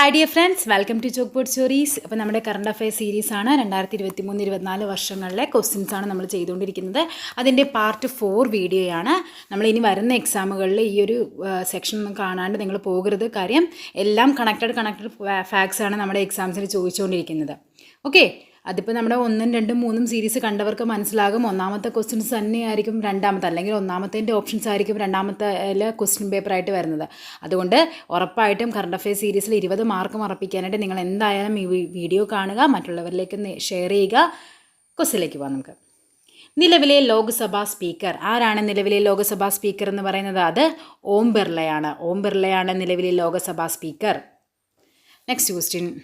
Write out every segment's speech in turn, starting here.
Hi dear friends welcome to chalk board stories അപ്പോൾ നമ്മുടെ current affair സീരീസാണ് രണ്ടായിരത്തി ഇരുപത്തി മൂന്ന് ഇരുപത്തിനാല് വർഷങ്ങളിലെ ക്വസ്റ്റ്യൻസ് ആണ് നമ്മൾ ചെയ്തുകൊണ്ടിരിക്കുന്നത്. അതിന്റെ പാർട്ട് ഫോർ വീഡിയോയാണ് നമ്മൾ ഇനി വരുന്ന എക്സാമുകളിൽ ഈ ഒരു സെക്ഷൻ ഒന്നും കാണാണ്ട് നിങ്ങൾ പോകരുത്. കാര്യം എല്ലാം കണക്റ്റഡ് കണക്റ്റഡ് ഫാക്ട്സ് ആണ് നമ്മുടെ എക്സാംസിന് ചോദിച്ചുകൊണ്ടിരിക്കുന്നത്. ഓക്കെ അതിപ്പോൾ നമ്മുടെ ഒന്നും രണ്ടും മൂന്നും സീരീസ് കണ്ടവർക്ക് മനസ്സിലാകും. ഒന്നാമത്തെ ക്വസ്റ്റ്യൻസ് തന്നെയായിരിക്കും രണ്ടാമത്തെ അല്ലെങ്കിൽ ഒന്നാമത്തേന്റെ ഓപ്ഷൻസ് ആയിരിക്കും രണ്ടാമത്തെ ക്വസ്റ്റ്യൻ പേപ്പറായിട്ട് വരുന്നത്. അതുകൊണ്ട് ഉറപ്പായിട്ടും കറണ്ട് അഫെയർ സീരീസിൽ ഇരുപത് മാർക്ക് ഉറപ്പിക്കാനായിട്ട് നിങ്ങൾ എന്തായാലും ഈ വീഡിയോ കാണുക മറ്റുള്ളവരിലേക്ക് ഷെയർ ചെയ്യുക. ക്വസ്റ്റിലേക്ക് പോകാം നമുക്ക്. നിലവിലെ ലോക്സഭാ സ്പീക്കർ ആരാണ് നിലവിലെ ലോക്സഭാ സ്പീക്കർ എന്ന് പറയുന്നത്? അത് ഓം ബിർളയാണ്. ഓം ബിർളയാണ് നിലവിലെ ലോക്സഭാ സ്പീക്കർ നെക്സ്റ്റ് ക്വസ്റ്റ്യൻ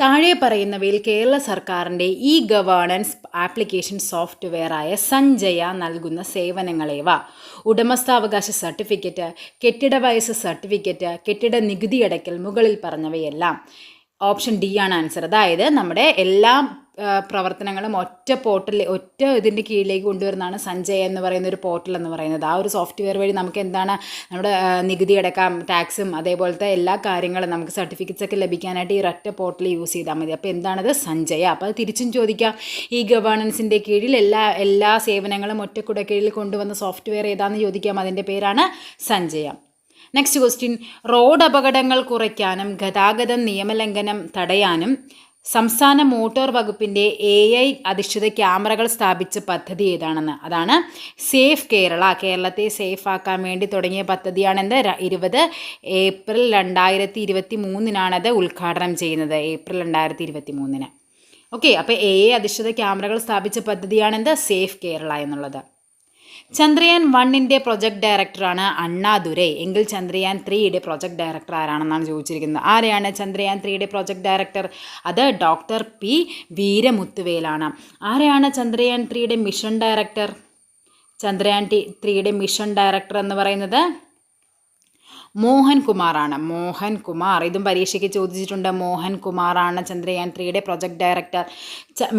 താഴെ പറയുന്നവയിൽ കേരള സർക്കാരിന്റെ ഇ ഗവേണൻസ് ആപ്ലിക്കേഷൻ സോഫ്റ്റ്വെയറായ സഞ്ജയ നൽകുന്ന സേവനങ്ങളേവ? ഉടമസ്ഥാവകാശ സർട്ടിഫിക്കറ്റ് കെട്ടിട വയസ്സ് സർട്ടിഫിക്കറ്റ് കെട്ടിട നികുതി അടയ്ക്കൽ മുകളിൽ പറഞ്ഞവയെല്ലാം. ഓപ്ഷൻ ഡി ആണ് ആൻസർ. അതായത് നമ്മുടെ എല്ലാ പ്രവർത്തനങ്ങളും ഒറ്റ പോർട്ടൽ ഒറ്റ ഇതിന്റെ കീഴിലേക്ക് കൊണ്ടുവരുന്നതാണ് സഞ്ജയ് എന്ന് പറയുന്ന ഒരു പോർട്ടൽ എന്ന് പറയുന്നത്. ആ ഒരു സോഫ്റ്റ്വെയർ വഴി നമുക്ക് എന്താണ് നമ്മുടെ നികുതി അടക്കാം ടാക്സും അതേപോലത്തെ എല്ലാ കാര്യങ്ങളും നമുക്ക് സർട്ടിഫിക്കറ്റ്സ് ഒക്കെ ലഭിക്കാനായിട്ട് ഈ ഒറ്റ പോർട്ടൽ യൂസ് ചെയ്താൽ മതി. അപ്പോൾ എന്താണത്? സഞ്ജയ. അപ്പോൾ അത് തിരിച്ചും ചോദിക്കാം. ഈ ഗവേണൻസിന്റെ കീഴിൽ എല്ലാ എല്ലാ സേവനങ്ങളും ഒറ്റക്കുട കീഴിൽ കൊണ്ടുവന്ന സോഫ്റ്റ്വെയർ ഏതാണെന്ന് ചോദിക്കാം. അതിന്റെ പേരാണ് സഞ്ജയ. നെക്സ്റ്റ് ക്വസ്റ്റ്യൻ റോഡ് അപകടങ്ങൾ കുറയ്ക്കാനും ഗതാഗത നിയമലംഘനം തടയാനും സംസ്ഥാന മോട്ടോർ വകുപ്പിന്റെ എ ഐ അധിഷ്ഠിത ക്യാമറകൾ സ്ഥാപിച്ച പദ്ധതി ഏതാണെന്ന്. അതാണ് സേഫ് കേരള. കേരളത്തെ സേഫ് ആക്കാൻ വേണ്ടി തുടങ്ങിയ പദ്ധതിയാണെന്ത്? ര- ഇരുപത് ഏപ്രിൽ രണ്ടായിരത്തി ഇരുപത്തി മൂന്നിനാണത് ഉദ്ഘാടനം ചെയ്യുന്നത്. ഏപ്രിൽ രണ്ടായിരത്തി ഇരുപത്തി മൂന്നിന് ഓക്കെ അപ്പോൾ എ ഐ അധിഷ്ഠിത ക്യാമറകൾ സ്ഥാപിച്ച പദ്ധതിയാണെന്ത്? സേഫ് കേരള എന്നുള്ളത്. ചന്ദ്രയാൻ വണ്ണിന്റെ പ്രൊജക്ട് ഡയറക്ടറാണ് അണ്ണാദുരൈ എങ്കിൽ ചന്ദ്രയാൻ ത്രീയുടെ പ്രൊജക്ട് ഡയറക്ടർ ആരാണെന്നാണ് ചോദിച്ചിരിക്കുന്നത്. ആരെയാണ് ചന്ദ്രയാൻ ത്രീയുടെ പ്രൊജക്ട് ഡയറക്ടർ? അത് ഡോക്ടർ പി വീരമുത്തുവേലാണ്. ആരെയാണ് ചന്ദ്രയാൻ ത്രീയുടെ മിഷൻ ഡയറക്ടർ? ചന്ദ്രയാൻ ടി ത്രീയുടെ മിഷൻ ഡയറക്ടർ എന്ന് പറയുന്നത് മോഹൻ കുമാറാണ് മോഹൻ കുമാർ ഇതും പരീക്ഷയ്ക്ക് ചോദിച്ചിട്ടുണ്ട്. മോഹൻ കുമാറാണ് ചന്ദ്രയാൻ ത്രീയുടെ project director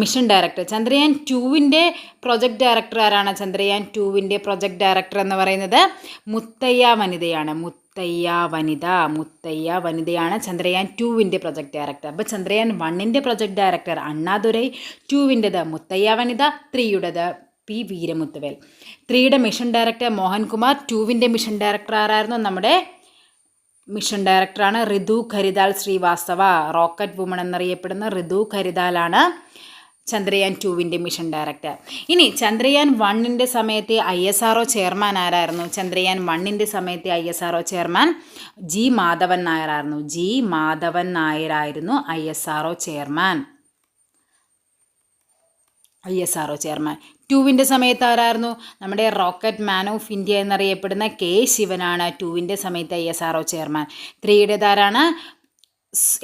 mission director Chandrayaan ടുവിന്റെ പ്രൊജക്ട് ഡയറക്ടർ ആരാണ്? ചന്ദ്രയാൻ ടുവിന്റെ പ്രൊജക്ട് ഡയറക്ടർ എന്ന് പറയുന്നത് മുത്തയ്യ വനിതയാണ്. മുത്തയ്യ വനിത മുത്തയ്യ വനിതയാണ് ചന്ദ്രയാൻ ടുവിന്റെ പ്രൊജക്ട് ഡയറക്ടർ അപ്പോൾ ചന്ദ്രയാൻ വണ്ണിന്റെ പ്രൊജക്ട് ഡയറക്ടർ അണ്ണാദുരൈ ടുവിന്റെത് മുത്തയ്യ വനിത ത്രീയുടേത് പി. വീരമുത്തുവേൽ. ത്രീയുടെ മിഷൻ ഡയറക്ടർ മോഹൻകുമാർ ടുവിന്റെ മിഷൻ ഡയറക്ടർ ആരായിരുന്നു? നമ്മുടെ മിഷൻ ഡയറക്ടറാണ് ഋതു ഖരിദാൽ ശ്രീവാസ്തവ. റോക്കറ്റ് വുമൺ എന്നറിയപ്പെടുന്ന ഋതു ഖരിദാലാണ് ചന്ദ്രയാൻ ടുവിന്റെ മിഷൻ ഡയറക്ടർ. ഇനി ചന്ദ്രയാൻ വണ്ണിന്റെ സമയത്തെ ഐ എസ് ആർ ചെയർമാൻ ആരായിരുന്നു? ചന്ദ്രയാൻ വണ്ണിന്റെ സമയത്തെ I S R chairman G Madhavan Nair ആയിരുന്നു. G Madhavan നായരായിരുന്നു I S R chairman. I S R chairman. ടൂവിന്റെ സമയത്ത് ആരായിരുന്നു? നമ്മുടെ റോക്കറ്റ് മാൻ ഓഫ് ഇന്ത്യ എന്നറിയപ്പെടുന്ന കെ ശിവനാണ് ടൂവിന്റെ സമയത്ത് ഐ എസ് ആർ ചെയർമാൻ. ത്രീയുടേതാരാണ്?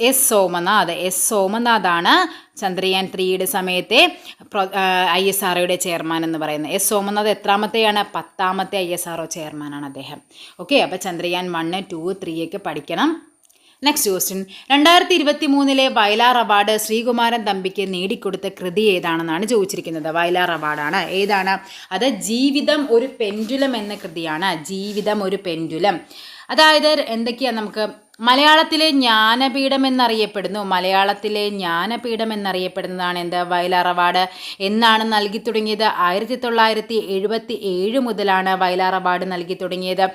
എസ് സോമനാഥ്. എസ് സോമനാഥാണ് ചന്ദ്രയാൻ ത്രീയുടെ സമയത്തെ ഐ എസ് ആർ ചെയർമാൻ എന്ന് പറയുന്നത്. എസ് സോമനാഥ് എത്രാമത്തെയാണ്? പത്താമത്തെ ഐ എസ് ആർ ചെയർമാനാണ് അദ്ദേഹം. ഓക്കെ അപ്പോൾ ചന്ദ്രയാൻ വണ്ണ് ടു ത്രീയൊക്കെ പഠിക്കണം. നെക്സ്റ്റ് ക്വസ്റ്റ്യൻ രണ്ടായിരത്തി ഇരുപത്തി മൂന്നിലെ വയലാർ അവാർഡ് ശ്രീകുമാരൻ തമ്പിക്ക് നേടിക്കൊടുത്ത കൃതി ഏതാണെന്നാണ് ചോദിച്ചിരിക്കുന്നത്. വയലാർ അവാർഡാണ്. ഏതാണ്? അത് ജീവിതം ഒരു പെൻഡുലം എന്ന കൃതിയാണ്. ജീവിതം ഒരു പെൻഡുലം. അതായത് എന്തൊക്കെയാണ് നമുക്ക് മലയാളത്തിലെ ജ്ഞാനപീഠം എന്നറിയപ്പെടുന്നു മലയാളത്തിലെ ജ്ഞാനപീഠം എന്നറിയപ്പെടുന്നതാണ് എന്ത്? വയലാർ അവാർഡ് എന്നാണ് നൽകി തുടങ്ങിയത്. ആയിരത്തി തൊള്ളായിരത്തി എഴുപത്തി ഏഴ് മുതലാണ് വയലാർ അവാർഡ് നൽകി തുടങ്ങിയത്.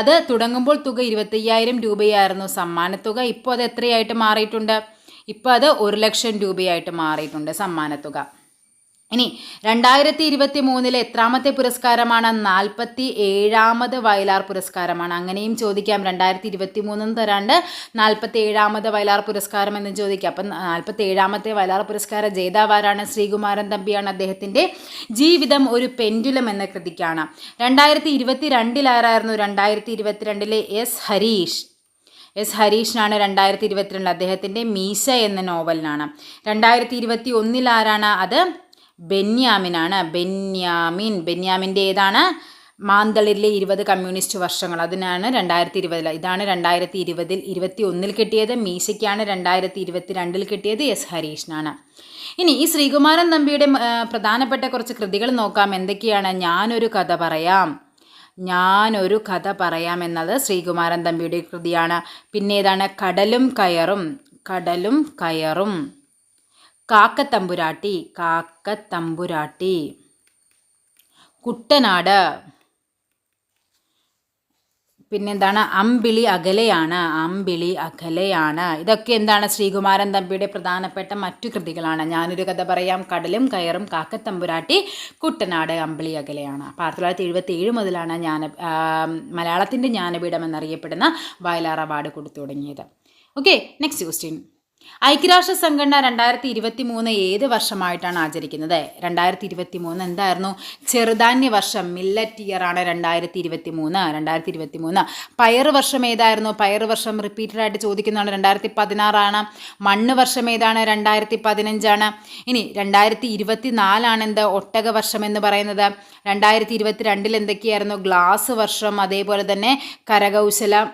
അത് തുടങ്ങുമ്പോൾ തുക ഇരുപത്തയ്യായിരം രൂപയായിരുന്നു. സമ്മാനത്തുക ഇപ്പോൾ അത് എത്രയായിട്ട് മാറിയിട്ടുണ്ട്? ഇപ്പോൾ അത് ഒരു ലക്ഷം രൂപയായിട്ട് മാറിയിട്ടുണ്ട് സമ്മാനത്തുക. ഇനി രണ്ടായിരത്തി ഇരുപത്തി മൂന്നിലെ എത്രാമത്തെ പുരസ്കാരമാണ് നാൽപ്പത്തി ഏഴാമത് വയലാർ പുരസ്കാരമാണ്. അങ്ങനെയും ചോദിക്കാം. രണ്ടായിരത്തി ഇരുപത്തി മൂന്നെന്ന് തരാണ്ട് നാൽപ്പത്തി ഏഴാമത് വയലാർ പുരസ്കാരം എന്ന് ചോദിക്കാം. അപ്പം നാൽപ്പത്തി ഏഴാമത്തെ വയലാർ പുരസ്കാര ജേതാവാരാണ് ശ്രീകുമാരൻ തമ്പിയാണ്. അദ്ദേഹത്തിന്റെ ജീവിതം ഒരു പെൻഡുലം എന്ന കൃതിക്കാണ്. രണ്ടായിരത്തി ഇരുപത്തി രണ്ടിലാരായിരുന്നു രണ്ടായിരത്തി ഇരുപത്തിരണ്ടിലെ എസ് ഹരീഷ്. എസ് ഹരീഷിനാണ് രണ്ടായിരത്തി ഇരുപത്തിരണ്ട് അദ്ദേഹത്തിന്റെ മീശ എന്ന നോവലിനാണ്. രണ്ടായിരത്തി ഇരുപത്തി ഒന്നിലാരാണ് അത്? ബെന്യാമിനാണ്. ബെന്യാമിൻ ബെന്യാമിന്റെ ഏതാണ്? മാന്തളിരിലെ ഇരുപത് കമ്മ്യൂണിസ്റ്റ് വർഷങ്ങൾ. അതിനാണ് രണ്ടായിരത്തി ഇരുപതിൽ ഇതാണ് രണ്ടായിരത്തി ഇരുപതിൽ ഇരുപത്തി ഒന്നിൽ കിട്ടിയത്. മീശയ്ക്കാണ് രണ്ടായിരത്തി ഇരുപത്തി രണ്ടിൽ കിട്ടിയത്. എസ്. ഹരീഷിനാണ്. ഇനി ഈ ശ്രീകുമാരൻ നമ്പിയുടെ പ്രധാനപ്പെട്ട കുറച്ച് കൃതികൾ നോക്കാം. എന്തൊക്കെയാണ്? ഞാനൊരു കഥ പറയാം. ഞാനൊരു കഥ പറയാം എന്നത് ശ്രീകുമാരൻ തമ്പിയുടെ കൃതിയാണ്. പിന്നെ ഏതാണ്? കടലും കയറും. കടലും കയറും. കാക്കത്തമ്പുരാട്ടി കാക്കത്തമ്പുരാട്ടി. കുട്ടനാട്. പിന്നെന്താണ്? അമ്പിളി അകലെയാണ്. അമ്പിളി അകലെയാണ്. ഇതൊക്കെ എന്താണ് ശ്രീകുമാരൻ തമ്പിയുടെ പ്രധാനപ്പെട്ട മറ്റു കൃതികളാണ്. ഞാനൊരു കഥ പറയാം. കടലും കയറും കാക്കത്തമ്പുരാട്ടി കുട്ടനാട് അമ്പിളി അകലെയാണ്. അപ്പോൾ ആയിരത്തി തൊള്ളായിരത്തി എഴുപത്തി ഏഴ് മുതലാണ് ജ്ഞാന മലയാളത്തിന്റെ ജ്ഞാനപീഠം എന്നറിയപ്പെടുന്ന വയലാർ അവാർഡ് കൊടുത്തു തുടങ്ങിയത്. ഓക്കെ നെക്സ്റ്റ് ക്വസ്റ്റ്യൻ ഐക്യരാഷ്ട്ര സംഘടന രണ്ടായിരത്തി ഇരുപത്തി മൂന്ന് ഏത് വർഷമായിട്ടാണ് ആചരിക്കുന്നത്? രണ്ടായിരത്തി ഇരുപത്തി മൂന്ന് എന്തായിരുന്നു? ചെറുധാന്യ വർഷം മില്ലറ്റ് ഇയർ ആണ് രണ്ടായിരത്തി ഇരുപത്തി മൂന്ന് രണ്ടായിരത്തി ഇരുപത്തി മൂന്ന് പയർ വർഷം ഏതായിരുന്നു? പയർ വർഷം റിപ്പീറ്റഡ് ആയിട്ട് ചോദിക്കുന്നതാണ് രണ്ടായിരത്തി പതിനാറാണ് മണ്ണ് വർഷം ഏതാണ്? രണ്ടായിരത്തി പതിനഞ്ചാണ് ഇനി രണ്ടായിരത്തി ഇരുപത്തി നാലാണ് എന്ത്? ഒട്ടക വർഷം എന്ന് പറയുന്നത്. രണ്ടായിരത്തി ഇരുപത്തി രണ്ടിൽ എന്തൊക്കെയായിരുന്നു? ഗ്ലാസ് വർഷം അതേപോലെ തന്നെ കരകൗശല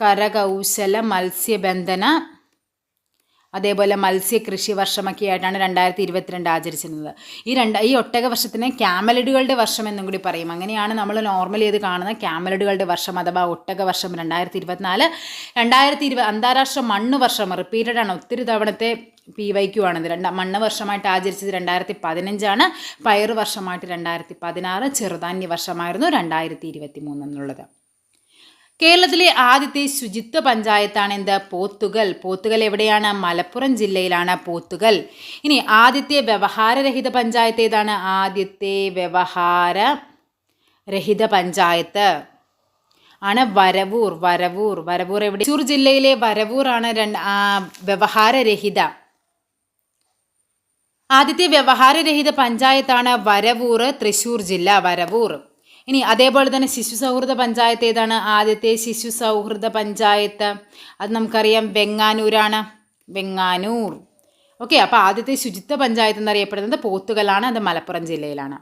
കരകൗശല മത്സ്യബന്ധന അതേപോലെ മത്സ്യകൃഷി വർഷമൊക്കെ ആയിട്ടാണ് രണ്ടായിരത്തി ഇരുപത്തിരണ്ട് ആചരിച്ചിരുന്നത്. ഈ രണ്ട് ഈ ഒട്ടക വർഷത്തിനെ ക്യാമലഡുകളുടെ വർഷം എന്നും കൂടി പറയും. അങ്ങനെയാണ് നമ്മൾ നോർമലി ഇത് കാണുന്ന ക്യാമലഡുകളുടെ വർഷം അഥവാ ഒട്ടക വർഷം രണ്ടായിരത്തി ഇരുപത്തിനാല് രണ്ടായിരത്തി ഇരുപത് അന്താരാഷ്ട്ര മണ്ണ് വർഷം റിപ്പീറ്റഡ് ആണ്. ഒത്തിരി തവണത്തെ പി വൈക്കു ആണിത് രണ്ട് മണ്ണ് വർഷമായിട്ട് ആചരിച്ചത് രണ്ടായിരത്തി പതിനഞ്ചാണ് പയറ് വർഷമായിട്ട് രണ്ടായിരത്തി പതിനാറ് ചെറുധാന്യ വർഷമായിരുന്നു രണ്ടായിരത്തി ഇരുപത്തി മൂന്ന് എന്നുള്ളത്. കേരളത്തിലെ ആദ്യത്തെ ശുചിത്വ പഞ്ചായത്താണ് എന്ത്? പോത്തുകൽ. പോത്തുകൽ എവിടെയാണ്? മലപ്പുറം ജില്ലയിലാണ് പോത്തുകൽ. ഇനി ആദ്യത്തെ വ്യവഹാരരഹിത പഞ്ചായത്ത് ഏതാണ്? ആദ്യത്തെ വ്യവഹാര രഹിത പഞ്ചായത്ത് ആണ് വരവൂർ. വരവൂർ. വരവൂർ എവിടെ? തൃശ്ശൂർ ജില്ലയിലെ വരവൂർ ആണ് രണ്ട് വ്യവഹാരരഹിത. ആദ്യത്തെ വ്യവഹാരരഹിത പഞ്ചായത്താണ് വരവൂർ തൃശ്ശൂർ ജില്ല വരവൂർ. ഇനി അതേപോലെ തന്നെ ശിശു സൗഹൃദ പഞ്ചായത്ത് ഏതാണ്? ആദ്യത്തെ ശിശു സൗഹൃദ പഞ്ചായത്ത്. അത് നമുക്കറിയാം വെങ്ങാനൂരാണ്. വെങ്ങാനൂർ. ഓക്കെ അപ്പോൾ ആദ്യത്തെ ശുചിത്വ പഞ്ചായത്ത് എന്നറിയപ്പെടുന്നത് പോത്തുകലാണ് അത് മലപ്പുറം ജില്ലയിലാണ്.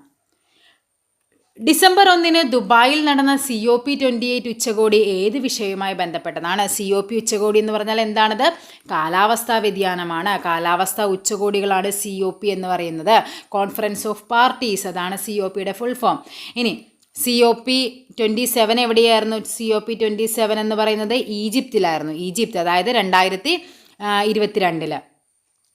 ഡിസംബർ ഒന്നിന് ദുബായിൽ നടന്ന C O P twenty eight ഉച്ചകോടി ഏത് വിഷയവുമായി ബന്ധപ്പെട്ടതാണ്? സി ഒ പി ഉച്ചകോടി എന്ന് പറഞ്ഞാൽ എന്താണത്? കാലാവസ്ഥാ വ്യതിയാനമാണ്. കാലാവസ്ഥാ ഉച്ചകോടികളാണ് സി ഒ പി എന്ന് പറയുന്നത്. കോൺഫറൻസ് ഓഫ് പാർട്ടീസ് അതാണ് സി ഒ പിയുടെ ഫുൾ ഫോം ഇനി C O P twenty seven എവിടെയായിരുന്നു? C O P twenty seven എന്ന് പറയുന്നത് ഈജിപ്തിലായിരുന്നു. ഈജിപ്ത് അതായത് രണ്ടായിരത്തി ഇരുപത്തിരണ്ടിൽ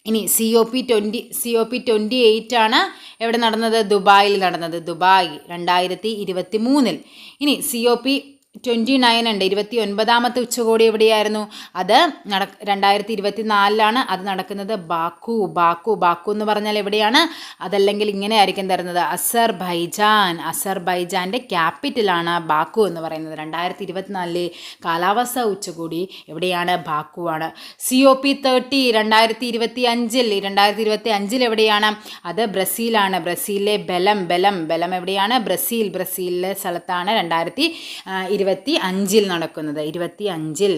ഇനി C O P twenty C O P twenty eight ആണ് എവിടെ നടന്നത്? ദുബായിൽ നടന്നത്. ദുബായ് രണ്ടായിരത്തി ഇരുപത്തി മൂന്നിൽ ഇനി C O P twenty nine ഉണ്ട്. ഇരുപത്തി ഒൻപതാമത്തെ ഉച്ചകോടി എവിടെയായിരുന്നു? അത് നട രണ്ടായിരത്തി ഇരുപത്തി നാലിലാണ് അത് നടക്കുന്നത് ബാക്കു ബാക്കു ബാക്കു എന്ന് പറഞ്ഞാൽ എവിടെയാണ്? അതല്ലെങ്കിൽ ഇങ്ങനെ ആയിരിക്കും തരുന്നത്. അസർ ബൈജാൻ അസർ ബൈജാന്റെ ക്യാപിറ്റലാണ് ബാക്കു എന്ന് പറയുന്നത്. രണ്ടായിരത്തി ഇരുപത്തിനാലിലെ കാലാവസ്ഥ ഉച്ചകോടി എവിടെയാണ്? ബാക്കു ആണ് സി ഒ പി തേർട്ടി രണ്ടായിരത്തി ഇരുപത്തി അഞ്ചിൽ രണ്ടായിരത്തി ഇരുപത്തി അഞ്ചിൽ എവിടെയാണ്? അത് ബ്രസീലാണ്. ബ്രസീലിലെ ബലം ബലം ബലം എവിടെയാണ്? ബ്രസീൽ ബ്രസീലിലെ സ്ഥലത്താണ് രണ്ടായിരത്തി ഇരുപത്തി അഞ്ചിൽ നടക്കുന്നത്. ഇരുപത്തി അഞ്ചിൽ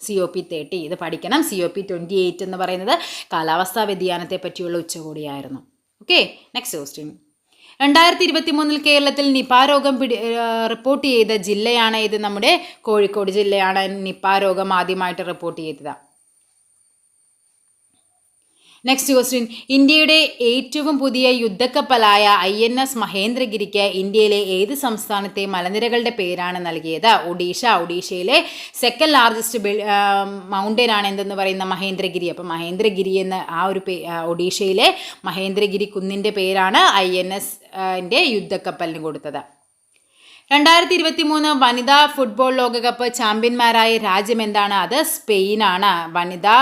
സി ഒ പി തേർട്ടി ഇത് പഠിക്കണം. C O P twenty eight എന്ന് പറയുന്നത് കാലാവസ്ഥാ വ്യതിയാനത്തെ പറ്റിയുള്ള ഉച്ചകോടിയായിരുന്നു. ഓക്കെ നെക്സ്റ്റ് ക്വസ്റ്റ്യൻ രണ്ടായിരത്തി ഇരുപത്തി മൂന്നിൽ കേരളത്തിൽ നിപ രോഗം പിടി റിപ്പോർട്ട് ചെയ്ത ജില്ലയാണ് ഇത് നമ്മുടെ കോഴിക്കോട് ജില്ലയാണ് നിപ രോഗം ആദ്യമായിട്ട് റിപ്പോർട്ട് ചെയ്തത്. നെക്സ്റ്റ് ക്വസ്റ്റ്യൻ ഇന്ത്യയുടെ ഏറ്റവും പുതിയ യുദ്ധക്കപ്പലായ ഐ എൻ എസ് മഹേന്ദ്രഗിരിക്ക് ഇന്ത്യയിലെ ഏത് സംസ്ഥാനത്തെ മലനിരകളുടെ പേരാണ് നൽകിയത്? ഒഡീഷ ഒഡീഷയിലെ സെക്കൻഡ് ലാർജസ്റ്റ് മൗണ്ടൻ ആണ് എന്തെന്ന് പറയുന്ന മഹേന്ദ്രഗിരി. അപ്പം മഹേന്ദ്രഗിരി എന്ന ആ ഒരു പേ ഒഡീഷയിലെ മഹേന്ദ്രഗിരി കുന്നിന്റെ പേരാണ് ഐ എൻ എസ് യുദ്ധക്കപ്പലിന് കൊടുത്തത്. രണ്ടായിരത്തി ഇരുപത്തി മൂന്ന് വനിതാ ഫുട്ബോൾ ലോകകപ്പ് ചാമ്പ്യന്മാരായ രാജ്യം എന്താണ്? അത് സ്പെയിനാണ്. വനിതാ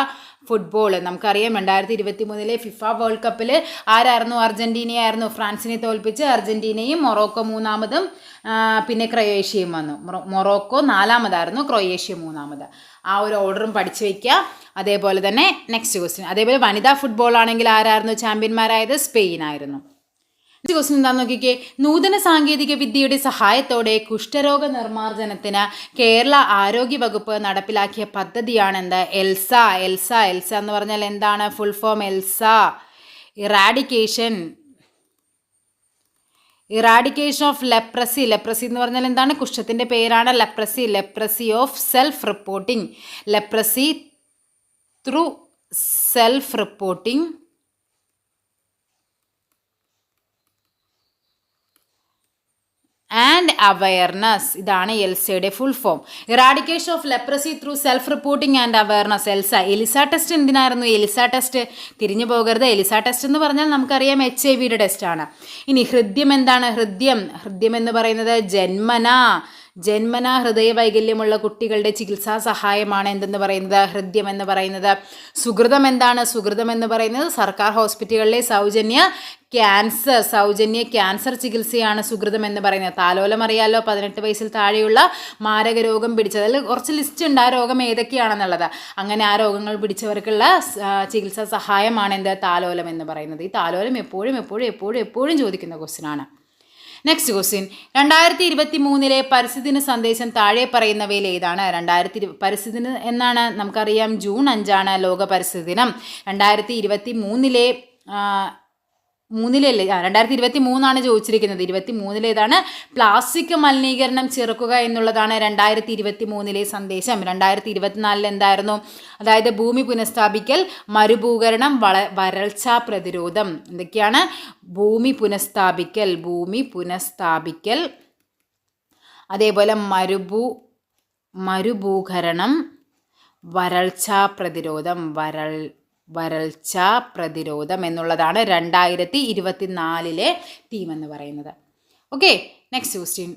ഫുട്ബോൾ നമുക്കറിയാം രണ്ടായിരത്തി ഇരുപത്തി മൂന്നിലെ ഫിഫ വേൾഡ് കപ്പിൽ ആരായിരുന്നു? അർജന്റീനയായിരുന്നു ഫ്രാൻസിനെ തോൽപ്പിച്ച് അർജന്റീനയും മൊറോക്കോ മൂന്നാമതും പിന്നെ ക്രൊയേഷ്യയും വന്നു. മൊറോക്കോ നാലാമതായിരുന്നു ക്രൊയേഷ്യ മൂന്നാമത്. ആ ഒരു ഓർഡറും പഠിച്ചു വയ്ക്കുക. അതേപോലെ തന്നെ നെക്സ്റ്റ് ക്വസ്റ്റ്യൻ അതേപോലെ വനിതാ ഫുട്ബോൾ ആണെങ്കിൽ ആരായിരുന്നു? ചാമ്പ്യന്മാരായത് സ്പെയിൻ ആയിരുന്നു ക്വസ്റ്റ്യൻ എന്താണെന്ന് നോക്കിക്കേ? നൂതന സാങ്കേതിക വിദ്യയുടെ സഹായത്തോടെ കുഷ്ഠരോഗ നിർമ്മാർജനത്തിന് കേരള ആരോഗ്യ വകുപ്പ് നടപ്പിലാക്കിയ പദ്ധതിയാണ് എന്ത് എൽസ എൽസ എൽസ എന്ന് പറഞ്ഞാൽ എന്താണ്? Full form ELSA. Eradication eradication of leprosy leprosy എന്ന് പറഞ്ഞാൽ എന്താണ്? കുഷ്ഠത്തിന്റെ പേരാണ് leprosy leprosy of self reporting leprosy through self reporting and awareness ഇതാണ് എൽസയുടെ full form eradication of leprosy through self reporting and awareness ELSA ELISA test എന്തിനായിരുന്നു? ELISA test തിരിഞ്ഞു പോകരുത്. Elisa test എന്ന് പറഞ്ഞാൽ നമുക്കറിയാം എച്ച് ഐ വിയുടെ ടെസ്റ്റാണ് ഇനി ഹൃദ്യം എന്താണ്? ഹൃദ്യം. ഹൃദ്യം എന്ന് പറയുന്നത് ജന്മന. ജന്മന ഹൃദയവൈകല്യമുള്ള കുട്ടികളുടെ ചികിത്സാ സഹായമാണ് എന്തെന്ന് പറയുന്നത്? ഹൃദ്യം എന്ന് പറയുന്നത് സുഹൃതം എന്താണ്? സുഹൃതം എന്ന് പറയുന്നത് സർക്കാർ ഹോസ്പിറ്റലുകളിലെ സൗജന്യ ക്യാൻസർ സൗജന്യ ക്യാൻസർ ചികിത്സയാണ് സുഹൃതം എന്ന് പറയുന്നത്. താലോലം അറിയാലോ? പതിനെട്ട് വയസ്സിൽ താഴെയുള്ള മാരക രോഗം പിടിച്ചത്. അതിൽ കുറച്ച് ലിസ്റ്റ് ഉണ്ട് ആ രോഗം ഏതൊക്കെയാണെന്നുള്ളത്. അങ്ങനെ ആ രോഗങ്ങൾ പിടിച്ചവർക്കുള്ള ചികിത്സാ സഹായമാണ് എന്ത്? താലോലം എന്ന് പറയുന്നത്. ഈ താലോലം എപ്പോഴും എപ്പോഴും എപ്പോഴും എപ്പോഴും ചോദിക്കുന്ന ക്വസ്റ്റ്യൻ ആണ്. നെക്സ്റ്റ് ക്വസ്റ്റ്യൻ രണ്ടായിരത്തി ഇരുപത്തി മൂന്നിലെ പരിസ്ഥിതിന് സന്ദേശം താഴെ പറയുന്നവയിൽ ഏതാണ്? രണ്ടായിരത്തി പരിസ്ഥിതിന് എന്നാണ് നമുക്കറിയാം. ജൂൺ അഞ്ചാണ് ലോക പരിസ്ഥിതി ദിനം. രണ്ടായിരത്തി ഇരുപത്തി മൂന്നിലെ മൂന്നിലല്ലേ? ആ രണ്ടായിരത്തി ഇരുപത്തി മൂന്നാണ് ചോദിച്ചിരിക്കുന്നത്. ഇരുപത്തി മൂന്നിലേതാണ് പ്ലാസ്റ്റിക് മലിനീകരണം ചെറുക്കുക എന്നുള്ളതാണ് രണ്ടായിരത്തി ഇരുപത്തി മൂന്നിലെ സന്ദേശം. രണ്ടായിരത്തി ഇരുപത്തിനാലിൽ എന്തായിരുന്നു? അതായത് ഭൂമി പുനഃസ്ഥാപിക്കൽ മരുഭൂകരണം വള വരൾച്ചാ പ്രതിരോധം. എന്തൊക്കെയാണ്? ഭൂമി പുനഃസ്ഥാപിക്കൽ ഭൂമി പുനഃസ്ഥാപിക്കൽ. അതേപോലെ മരുഭൂ മരുഭൂകരണം വരൾച്ചാ പ്രതിരോധം വരൾ വരൾച്ച പ്രതിരോധം എന്നുള്ളതാണ് രണ്ടായിരത്തി ഇരുപത്തിനാലിലെ തീം എന്ന് പറയുന്നത്. ഓക്കെ നെക്സ്റ്റ് ക്വസ്റ്റ്യൻ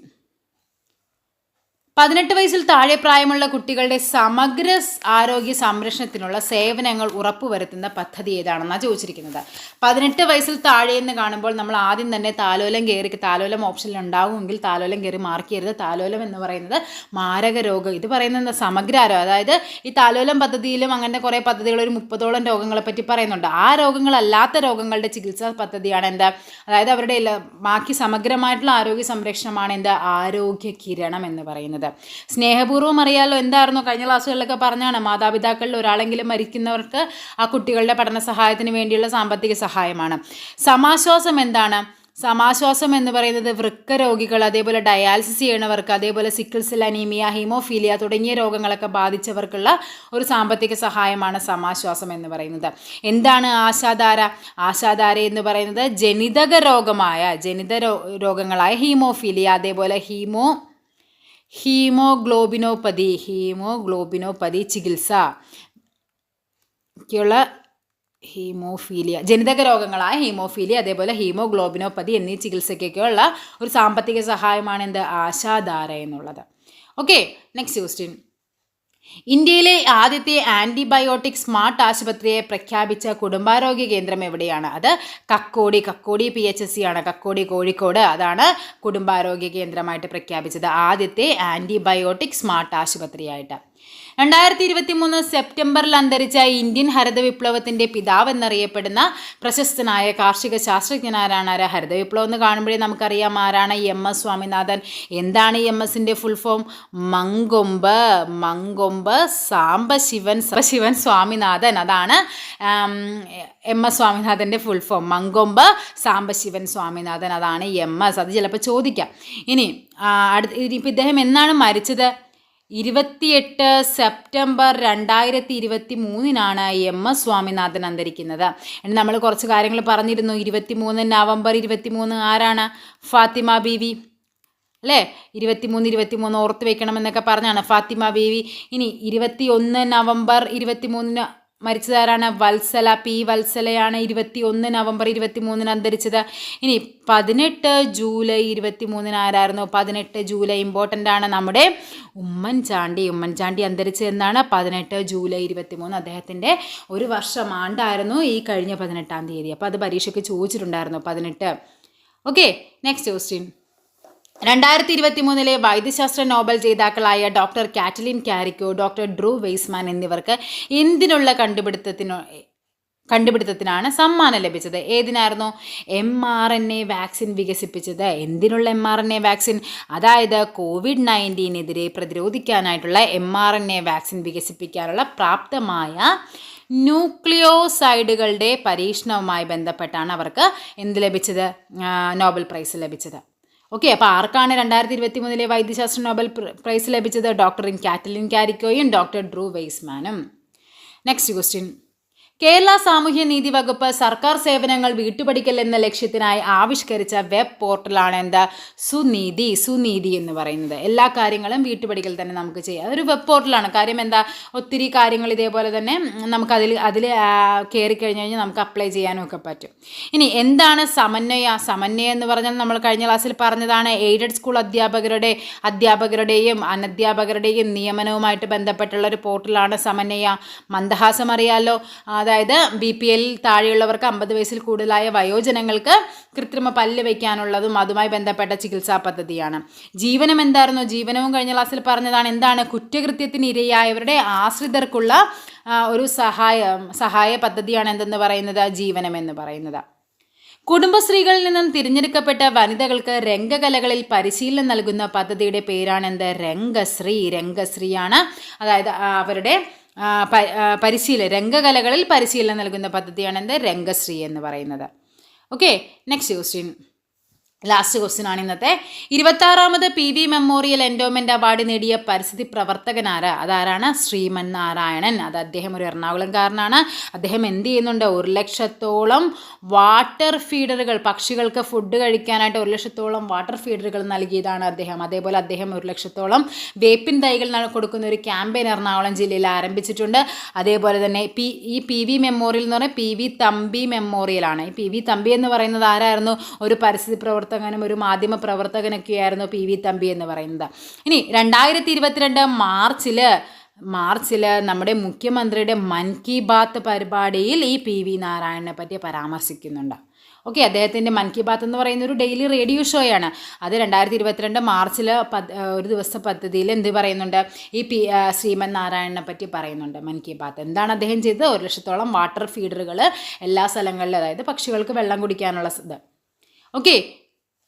പതിനെട്ട് വയസ്സിൽ താഴെ പ്രായമുള്ള കുട്ടികളുടെ സമഗ്ര ആരോഗ്യ സംരക്ഷണത്തിനുള്ള സേവനങ്ങൾ ഉറപ്പുവരുത്തുന്ന പദ്ധതി ഏതാണെന്നാണ് ചോദിച്ചിരിക്കുന്നത്. പതിനെട്ട് വയസ്സിൽ താഴെ എന്ന് കാണുമ്പോൾ നമ്മൾ ആദ്യം തന്നെ താലോലം കയറി താലോലം ഓപ്ഷനിൽ ഉണ്ടാവുമെങ്കിൽ താലോലം കയറി മാർക്ക് ചെയ്യരുത്. താലോലം എന്ന് പറയുന്നത് മാരക രോഗം. ഇത് പറയുന്നത് സമഗ്ര ആരോഗ്യം അതായത് ഈ താലോലം പദ്ധതിയിലും അങ്ങനെ കുറേ പദ്ധതികൾ ഒരു മുപ്പതോളം രോഗങ്ങളെ പറ്റി പറയുന്നുണ്ട്. ആ രോഗങ്ങളല്ലാത്ത രോഗങ്ങളുടെ ചികിത്സാ പദ്ധതിയാണ് എന്താ? അതായത് അവരുടെ ബാക്കി സമഗ്രമായിട്ടുള്ള ആരോഗ്യ സംരക്ഷണമാണ് എന്താ? ആരോഗ്യ കിരണം എന്ന് പറയുന്നത്. സ്നേഹപൂർവം അറിയാലോ എന്തായിരുന്നു കഴിഞ്ഞ ക്ലാസ്സുകളിലൊക്കെ പറഞ്ഞാണ് മാതാപിതാക്കളിൽ ഒരാളെങ്കിലും മരിക്കുന്നവർക്ക് ആ കുട്ടികളുടെ പഠന സഹായത്തിന് വേണ്ടിയുള്ള സാമ്പത്തിക സഹായമാണ്. സമാശ്വാസം എന്താണ്? സമാശ്വാസം എന്ന് പറയുന്നത് വൃക്ക രോഗികൾ അതേപോലെ ഡയാലിസിസ് ചെയ്യണവർക്ക് അതേപോലെ സിക്കിൾ സെൽ അനീമിയ ഹീമോഫീലിയ തുടങ്ങിയ രോഗങ്ങളൊക്കെ ബാധിച്ചവർക്കുള്ള ഒരു സാമ്പത്തിക സഹായമാണ് സമാശ്വാസം എന്ന് പറയുന്നത്. എന്താണ് ആശാധാര? ആശാധാര എന്ന് പറയുന്നത് ജനിതക രോഗമായ ജനിത രോഗങ്ങളായ ഹീമോഫീലിയ അതേപോലെ ഹീമോ ഹീമോഗ്ലോബിനോപ്പതി ഹീമോഗ്ലോബിനോപ്പതി ചികിത്സ. ക്കുള്ള ഹീമോഫീലിയ ജനിതക രോഗങ്ങളായ ഹീമോഫീലിയ അതേപോലെ ഹീമോഗ്ലോബിനോപ്പതി എന്നീ ചികിത്സയ്ക്കൊക്കെയുള്ള ഒരു സാമ്പത്തിക സഹായമാണ് എന്ത്? ആശാധാര എന്നുള്ളത്. ഓക്കെ നെക്സ്റ്റ് ക്വസ്റ്റ്യൻ ഇന്ത്യയിലെ ആദ്യത്തെ ആന്റിബയോട്ടിക് സ്മാർട്ട് ആശുപത്രിയെ പ്രഖ്യാപിച്ച കുടുംബാരോഗ്യ കേന്ദ്രം എവിടെയാണ്? അത് Kakkodi Kakkodi P H S C ആണ്. കക്കോടി കോഴിക്കോട്. അതാണ് കുടുംബാരോഗ്യ കേന്ദ്രമായിട്ട് പ്രഖ്യാപിച്ചത് ആദ്യത്തെ ആന്റിബയോട്ടിക് സ്മാർട്ട് ആശുപത്രിയായിട്ട്. രണ്ടായിരത്തി ഇരുപത്തി മൂന്ന് സെപ്റ്റംബറിൽ അന്തരിച്ച ഇന്ത്യൻ ഹരിത വിപ്ലവത്തിന്റെ പിതാവ് എന്നറിയപ്പെടുന്ന പ്രശസ്തനായ കാർഷിക ശാസ്ത്രജ്ഞനാരാണ് ആരാ? ഹരിത വിപ്ലവം എന്ന് കാണുമ്പോഴേ നമുക്കറിയാം ആരാണ് എം എസ് സ്വാമിനാഥൻ. എന്താണ് എം എസിന്റെ ഫുൾ ഫോം മങ്കൊമ്പ് മങ്കൊമ്പ് സാംബശിവൻ ശിവൻ സ്വാമിനാഥൻ. അതാണ് എം എസ് സ്വാമിനാഥന്റെ ഫുൾ ഫോം മങ്കൊമ്പ് സാംബശിവൻ സ്വാമിനാഥൻ. അതാണ് എം എസ്. അത് ചിലപ്പോൾ ചോദിക്കാം. ഇനി അടുത്ത് ഇനിയിപ്പോൾ ഇദ്ദേഹം എന്നാണ് മരിച്ചത്? ഇരുപത്തിയെട്ട് സെപ്റ്റംബർ രണ്ടായിരത്തി ഇരുപത്തി മൂന്നിനാണ് എം എസ് സ്വാമിനാഥൻ അന്തരിക്കുന്നത്. നമ്മൾ കുറച്ച് കാര്യങ്ങൾ പറഞ്ഞിരുന്നു. ഇരുപത്തി മൂന്ന് നവംബർ ഇരുപത്തി മൂന്ന് ആരാണ്? ഫാത്തിമ ബീവി. അല്ലേ? ഇരുപത്തി മൂന്ന് ഇരുപത്തി മൂന്ന് ഓർത്ത് വെക്കണമെന്നൊക്കെ പറഞ്ഞാണ് ഫാത്തിമ ബീവി. ഇനി ഇരുപത്തി ഒന്ന് നവംബർ ഇരുപത്തി മൂന്നിന് മരിച്ചതാരാണ്? വത്സല പി വത്സലയാണ് ഇരുപത്തി ഒന്ന് നവംബർ ഇരുപത്തി മൂന്നിന് അന്തരിച്ചത്. ഇനി പതിനെട്ട് ജൂലൈ ഇരുപത്തി മൂന്നിന് ആരായിരുന്നു? പതിനെട്ട് ജൂലൈ ഇമ്പോർട്ടന്റ് ആണ്. നമ്മുടെ ഉമ്മൻചാണ്ടി ഉമ്മൻചാണ്ടി അന്തരിച്ചതെന്നാണ് പതിനെട്ട് ജൂലൈ ഇരുപത്തി മൂന്ന് അദ്ദേഹത്തിന്റെ ഒരു വർഷം ആണ്ടായിരുന്നു ഈ കഴിഞ്ഞ പതിനെട്ടാം തീയതി. അപ്പോൾ അത് പരീക്ഷയ്ക്ക് ചോദിച്ചിട്ടുണ്ടായിരുന്നു പതിനെട്ട്. ഓക്കെ നെക്സ്റ്റ് ക്വസ്റ്റ്യൻ രണ്ടായിരത്തി ഇരുപത്തി മൂന്നിലെ വൈദ്യശാസ്ത്ര നോബൽ ജേതാക്കളായ doctor Katalin Kariko doctor Drew Weissman എന്നിവർക്ക് എന്തിനുള്ള കണ്ടുപിടുത്തത്തിന് കണ്ടുപിടുത്തത്തിനാണ് സമ്മാനം ലഭിച്ചത്. ഏതിനായിരുന്നു? M R N A vaccine വികസിപ്പിച്ചത്. എന്തിനുള്ള M R N A vaccine? അതായത് കോവിഡ് നയന്റീനെതിരെ പ്രതിരോധിക്കാനായിട്ടുള്ള M R N A vaccine വികസിപ്പിക്കാനുള്ള പ്രാപ്തമായ ന്യൂക്ലിയോസൈഡുകളുടെ പരീക്ഷണവുമായി ബന്ധപ്പെട്ടാണ് അവർക്ക് എന്ത് ലഭിച്ചത്? നോബൽ പ്രൈസ് ലഭിച്ചത്. ഓക്കെ അപ്പോൾ ആർക്കാണ് രണ്ടായിരത്തി ഇരുപത്തി മൂന്നിലെ വൈദ്യശാസ്ത്ര നോബൽ പ്രൈസ് ലഭിച്ചത്? ഡോക്ടർ ഇൻ കാറ്റലിൻ കാരിക്കോയും ഡോക്ടർ ഡ്രൂ വെയ്സ്മാനും. നെക്സ്റ്റ് ക്വസ്റ്റ്യൻ കേരള സാമൂഹ്യ നീതി വകുപ്പ് സർക്കാർ സേവനങ്ങൾ വീട്ടുപടിക്കൽ എന്ന ലക്ഷ്യത്തിനായി ആവിഷ്കരിച്ച വെബ് പോർട്ടലാണ് എന്താ? സുനീതി സുനീതി എന്ന് പറയുന്നത്. എല്ലാ കാര്യങ്ങളും വീട്ടുപടിക്കൽ തന്നെ നമുക്ക് ചെയ്യാം. അതൊരു വെബ് പോർട്ടലാണ്. കാര്യം എന്താ? ഒത്തിരി കാര്യങ്ങൾ ഇതേപോലെ തന്നെ നമുക്ക് അതിൽ അതിൽ കയറി കഴിഞ്ഞ് കഴിഞ്ഞാൽ നമുക്ക് അപ്ലൈ ചെയ്യാനും ഒക്കെ പറ്റും. ഇനി എന്താണ് സമന്വയ? സമന്വയ എന്ന് പറഞ്ഞാൽ നമ്മൾ കഴിഞ്ഞ ക്ലാസ്സിൽ പറഞ്ഞതാണ് എയ്ഡഡ് സ്കൂൾ അധ്യാപകരുടെ അധ്യാപകരുടെയും അനധ്യാപകരുടെയും നിയമനവുമായിട്ട് ബന്ധപ്പെട്ടുള്ള ഒരു പോർട്ടലാണ് സമന്വയ. മന്ദഹാസം അറിയാലോ. അതായത് ബി പി എൽ താഴെയുള്ളവർക്ക് അമ്പത് വയസ്സിൽ കൂടുതലായ വയോജനങ്ങൾക്ക് കൃത്രിമ പല്ല് വയ്ക്കാനുള്ളതും അതുമായി ബന്ധപ്പെട്ട ചികിത്സാ പദ്ധതിയാണ്. ജീവനം എന്തായിരുന്നു? ജീവനവും കഴിഞ്ഞ ക്ലാസ്സിൽ പറഞ്ഞതാണ് എന്താണ്? കുറ്റകൃത്യത്തിന് ഇരയായവരുടെ ആശ്രിതർക്കുള്ള ഒരു സഹായ സഹായ പദ്ധതിയാണ് എന്തെന്ന് പറയുന്നത്? ജീവനം എന്ന് പറയുന്നത്. കുടുംബശ്രീകളിൽ നിന്നും തിരഞ്ഞെടുക്കപ്പെട്ട വനിതകൾക്ക് രംഗകലകളിൽ പരിശീലനം നൽകുന്ന പദ്ധതിയുടെ പേരാണ് എന്ത്? രംഗശ്രീ. രംഗശ്രീയാണ്. അതായത് അവരുടെ പരിശീലനം രംഗകലകളിൽ പരിശീലനം നൽകുന്ന പദ്ധതിയാണ് എന്ത്? രംഗശ്രീ എന്ന് പറയുന്നത്. Okay next question last question ആണ് ഇന്നത്തെ. ഇരുപത്താറാമത് P V memorial endowment award നേടിയ പരിസ്ഥിതി പ്രവർത്തകനാര് അതാരാണ്? ശ്രീമൻ നാരായണൻ. അത് അദ്ദേഹം ഒരു എറണാകുളംകാരനാണ്. അദ്ദേഹം എന്ത് ചെയ്യുന്നുണ്ട്? ഒരു ലക്ഷത്തോളം വാട്ടർ ഫീഡറുകൾ പക്ഷികൾക്ക് ഫുഡ് കഴിക്കാനായിട്ട് ഒരു ലക്ഷത്തോളം വാട്ടർ ഫീഡറുകൾ നൽകിയതാണ് അദ്ദേഹം. അതേപോലെ അദ്ദേഹം ഒരു ലക്ഷത്തോളം വേപ്പിൻ തൈകൾ കൊടുക്കുന്ന ഒരു ക്യാമ്പയിൻ എറണാകുളം ജില്ലയിൽ ആരംഭിച്ചിട്ടുണ്ട്. അതേപോലെ തന്നെ പി ഈ പി വി മെമ്മോറിയൽ എന്ന് പറഞ്ഞാൽ പി വി തമ്പി മെമ്മോറിയലാണ് ഈ പി വി തമ്പി എന്ന് പറയുന്നത് ആരായിരുന്നു? ഒരു പരിസ്ഥിതി പ്രവർത്തകനും ഒരു മാധ്യമ പ്രവർത്തകനൊക്കെയായിരുന്നു പി വി തമ്പി എന്ന് പറയുന്നത്. ഇനി രണ്ടായിരത്തി ഇരുപത്തിരണ്ട് മാർച്ചിൽ മാർച്ചിൽ നമ്മുടെ മുഖ്യമന്ത്രിയുടെ മൻ കി ബാത്ത് പരിപാടിയിൽ ഈ പി വി നാരായണനെ പറ്റി പരാമർശിക്കുന്നുണ്ട്. ഓക്കെ അദ്ദേഹത്തിന്റെ മൻ കി ബാത്ത് എന്ന് പറയുന്ന ഒരു ഡെയിലി റേഡിയോ ഷോയാണ്. അത് രണ്ടായിരത്തി ഇരുപത്തിരണ്ട് മാർച്ചിൽ ഒരു ദിവസ പദ്ധതിയിൽ എന്ത് പറയുന്നുണ്ട്? ഈ പി ശ്രീമൻ നാരായണനെ പറ്റി പറയുന്നുണ്ട് മൻ കി ബാത്ത്. എന്താണ് അദ്ദേഹം ചെയ്തത്? ഒരു ലക്ഷത്തോളം വാട്ടർ ഫീഡറുകൾ എല്ലാ സ്ഥലങ്ങളിലും അതായത് പക്ഷികൾക്ക് വെള്ളം കുടിക്കാനുള്ള ഇത്. ഓക്കെ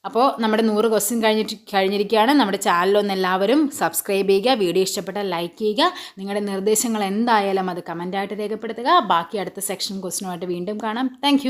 അപ്പോൾ നമ്മുടെ നൂറ് ക്വസ്റ്റ്യൻ കഴിഞ്ഞിട്ട് കഴിഞ്ഞിരിക്കുകയാണ്. നമ്മുടെ ചാനലൊന്ന് എല്ലാവരും സബ്സ്ക്രൈബ് ചെയ്യുക വീഡിയോ ഇഷ്ടപ്പെട്ടാൽ ലൈക്ക് ചെയ്യുക. നിങ്ങളുടെ നിർദ്ദേശങ്ങൾ എന്തായാലും അത് കമന്റായിട്ട് രേഖപ്പെടുത്തുക. ബാക്കി അടുത്ത സെക്ഷൻ ക്വസ്റ്റിനുമായിട്ട് വീണ്ടും കാണാം. താങ്ക്